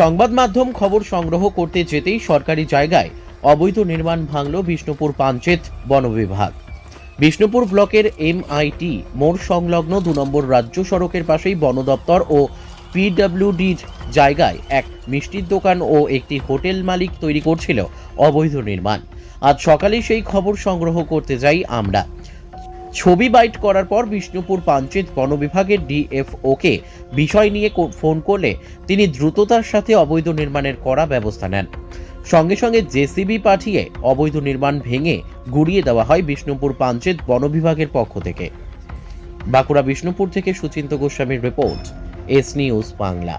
সংবাদ মাধ্যম খবর সংগ্রহ করতে যেতেই সরকারি জায়গায় অবৈধ নির্মাণ ভাঙল বিষ্ণুপুর পাঞ্চেত বন বিভাগ। বিষ্ণুপুর ব্লকের এমআইটি মোড় সংলগ্ন দু নম্বর রাজ্য সড়কের পাশেই বন দপ্তর ও পিডব্লিউডির জায়গায় এক মিষ্টির দোকান ও একটি হোটেল মালিক তৈরি করছিল অবৈধ নির্মাণ। আজ সকালে সেই খবর সংগ্রহ করতে যাই আমরা। ছবি বাইট করার পর বিষ্ণুপুর পাঞ্চেত বন বিভাগের ডিএফওকে বিষয় নিয়ে ফোন করলে তিনি দ্রুততার সাথে অবৈধ নির্মাণের করা ব্যবস্থা নেন। সঙ্গে সঙ্গে জেসিবি পাঠিয়ে অবৈধ নির্মাণ ভেঙে গুড়িয়ে দেওয়া হয় বিষ্ণুপুর পাঞ্চেত বন বিভাগের পক্ষ থেকে। বাঁকুড়া বিষ্ণুপুর থেকে সুচিন্ত গোস্বামীর রিপোর্ট এস নিউজ বাংলা।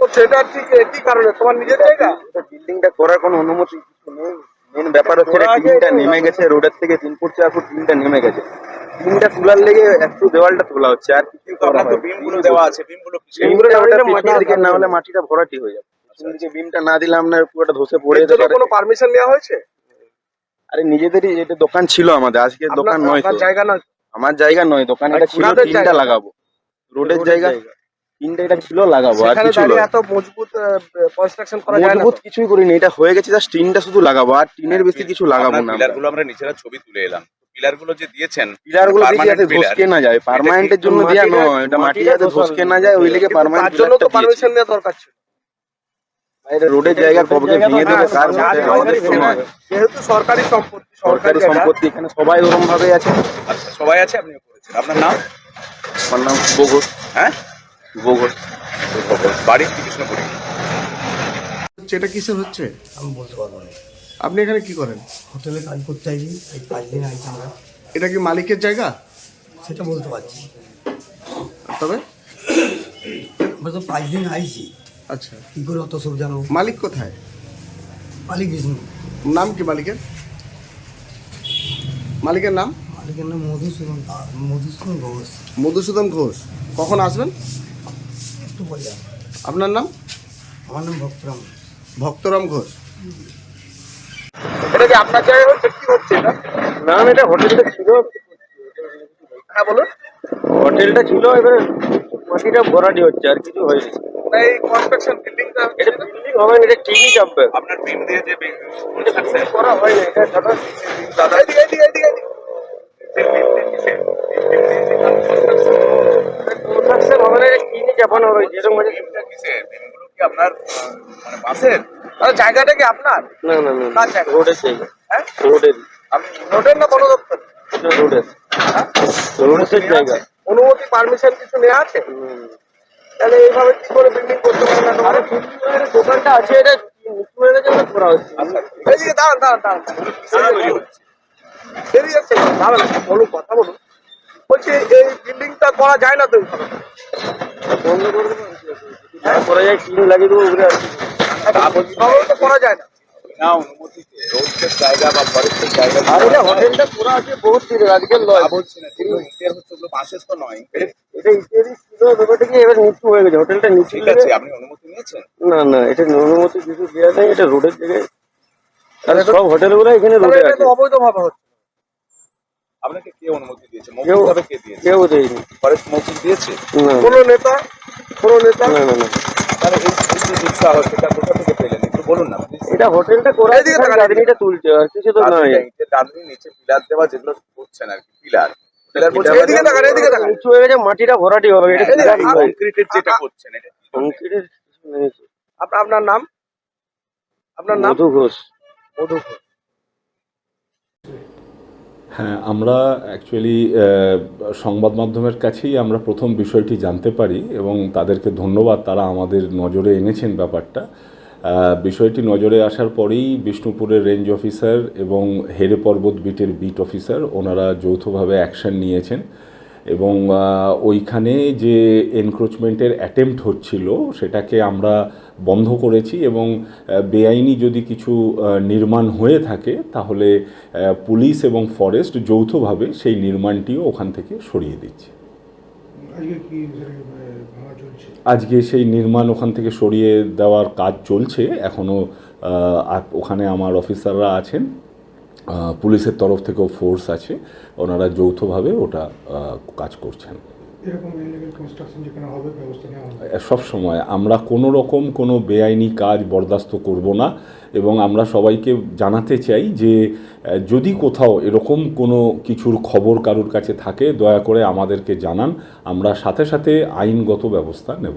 করছে ঠিক কি কারণে? তোমার নিজের জায়গা বিল্ডিংটা করার কোনো অনুমতি নেই। মেন ব্যাপার হচ্ছে ওরা নেমে গেছে রোডের থেকে তিন ফুট চার ফুট নেমে গেছে। টিনটা তোলার লেগে একটু দেওয়ালটা তোলা হচ্ছে আর কিছু কিন্তু তো বিমগুলো দেওয়া আছে বিমগুলো বিমগুলো এর ওটা জন্য মাটির দিকে না হলে মাটিটা ভরাটি হয়ে যাবে। দিকে বিমটা না দিলে পুরোটা ধসে পড়ে কোনো পারমিশন নেওয়া হয়েছে? আরে নিজেদের এটা দোকান ছিল আমাদের আজকে দোকান নয় তো। জায়গা নয়? আমার জায়গা নয় দোকান এটা ছিল জায়গা। লাগাবো। রোডের জায়গা টিনটা এটা ছিল লাগাবো আর কিছু এত মজবুত কনস্ট্রাকশন করা যায় না মজবুত কিছুই করিনি এটা হয়ে গেছে জাস্ট টিনটা শুধু লাগাবো আর টিনের বেশি কিছু লাগাবো না পিলারগুলো আমরা নিজেরা ছবি তুলে এলাম। পিলারগুলো যে দিয়েছেন পিলারগুলো যাতে ধসকে না যায়। পার্মানেন্টের জন্য দেওয়া নয় এটা মাটি যাতে ধসকে না যায় ওই লেগে পার্মানেন্ট জন্য তো পারমিশন নেওয়া দরকার ছিল। রোডের জায়গা কবে ভেঙে দেবে কার মধ্যে আমাদের নয়। যেহেতু সরকারি সম্পত্তি সরকারি সম্পত্তি এখানে সবাই ওরম ভাবে আছে। আচ্ছা সবাই আছে আপনি করেছেন। আপনার নাম? আমার নাম শুভ ঘোষ হ্যাঁ? শুভ ঘোষ বাড়ি কৃষ্ণপুরি এটা কিসের হচ্ছে? আমি বলতে পারব না। আপনি এখানে কি করেন? হোটেলে কাজ করতে আইছি এই পাঁচ দিন আইছি আমরা। এটা কি মালিকের জায়গা? সেটা বলতে পারছি। তবে? আমরা তো পাঁচ দিন আইছি। আচ্ছা। কী করে অত সব জানব মালিক কোথায়? মালিক বিষ্ণু। নাম কি মালিকের? মালিকের নাম? মালিকের নাম মধুসূদন মধুসূদন ঘোষ। মধুসূদন ঘোষ। কখন আসবেন? একটু বললাম আপনার নাম? আমার নাম ভক্তরাম ভক্তরাম ঘোষ। এটা কি আপনার জায়গা হচ্ছে? কি হচ্ছে এটা? না এটা হোটেলটা ছিল। হ্যাঁ বলুন। হোটেলটা ছিল এবারে মাটিটা ভরাটি হচ্ছে আর কিছু হয়নি। না, এই কনস্ট্রাকশন বিল্ডিংটা এটা বিল্ডিং হবে না এটা টিনই চাপবে আপনার টিম দিয়ে যে করা হয়নি এটা সাধারণ দাদা এদিকে এদিকে এদিকে। কনস্ট্রাকশন হবে না এটা টিনই চাপানো হবে যেরকম হয়েছে টিমটা কিসের? টিমগুলো কি আপনার মানে বাসের? আরে জায়গাটা কি আপনার? না না না? রোডের জায়গা? হ্যাঁ? রোডের রোডের না বন দপ্তর? রোডের রোডের জায়গা। অনুমতি পারমিশন কিছু নেওয়া আছে? তাহলে এইভাবে কি করে বিল্ডিং করতে পারে না আরে দোকানটা আছে এটা হয়ে করা হচ্ছে? এদিকে দাঁড়ান দাঁড়ান দাঁড়ান। যাচ্ছে। দাঁড়ান। বলুন কথা বলুন। বলছি এই বিল্ডিংটা করা যায় না তো? বন্ধ করে দেবো? তারপরে যাই টিন লাগিয়ে দেবো। এইভাবেও তো করা যায় না? না না ওগুলো এটা হয়ে অনুমতি না না এটা অনুমতি কিছু দেওয়া নেই এটা রোডের জায়গায়। আর সব হোটেলগুলো এখানে রোডে আছে তো অবৈধভাবে হচ্ছে। আপনাকে কে অনুমতি দিয়েছে? কেউ মৌখিকভাবে কে দিয়েছে? কেউ দেয়নি। ফরেস্ট মৌখিক দিয়েছে? না। কোনো নেতা? কোনো নেতা? না না না। তাহলে এই এই যে উৎসাহ সেটা কোথা থেকে পেলেন? একটু বলুন না এটা হোটেলটা করা এদিকে তুলছে আর কিছু তো নয়। ইটের নিচে পিলার দেওয়া যেগুলো করছেন আর কি পিলার। নিচু হয়ে গেছে মাটিটা ভরাটি হবে এটা। কংক্রিটের যেটা করছেন এটা কংক্রিটের আপনার আপনার নাম? আপনার নাম? মধু ঘোষ। মধু ঘোষ। হ্যাঁ আমরা অ্যাকচুয়ালি সংবাদ মাধ্যমের কাছেই আমরা প্রথম বিষয়টি জানতে পারি এবং তাদেরকে ধন্যবাদ তারা আমাদের নজরে এনেছেন ব্যাপারটা। বিষয়টি নজরে আসার পরেই বিষ্ণুপুরের রেঞ্জ অফিসার এবং হেরে পর্বত বিটের বিট অফিসার ওনারা যৌথভাবে অ্যাকশন নিয়েছেন। এবং ওইখানে যে এনক্রোচমেন্টের অ্যাটেম্প্ট হচ্ছিল সেটাকে আমরা বন্ধ করেছি এবং বেআইনি যদি কিছু নির্মাণ হয়ে থাকে তাহলে পুলিশ এবং ফরেস্ট যৌথভাবে সেই নির্মাণটিও ওখান থেকে সরিয়ে দিচ্ছে। আজকে সেই নির্মাণ ওখান থেকে সরিয়ে দেওয়ার কাজ চলছে। এখনও ওখানে আমার অফিসাররা আছেন। পুলিশের তরফ থেকেও ফোর্স আছে ওনারা যৌথভাবে ওটা কাজ করছেন। সব সময় আমরা কোনো রকম কোনো বেআইনি কাজ বরদাস্ত করব না এবং আমরা সবাইকে জানাতে চাই যে যদি কোথাও এরকম কোনো কিছুর খবর কারোর কাছে থাকে দয়া করে আমাদেরকে জানান আমরা সাথে সাথে আইনগত ব্যবস্থা নেব।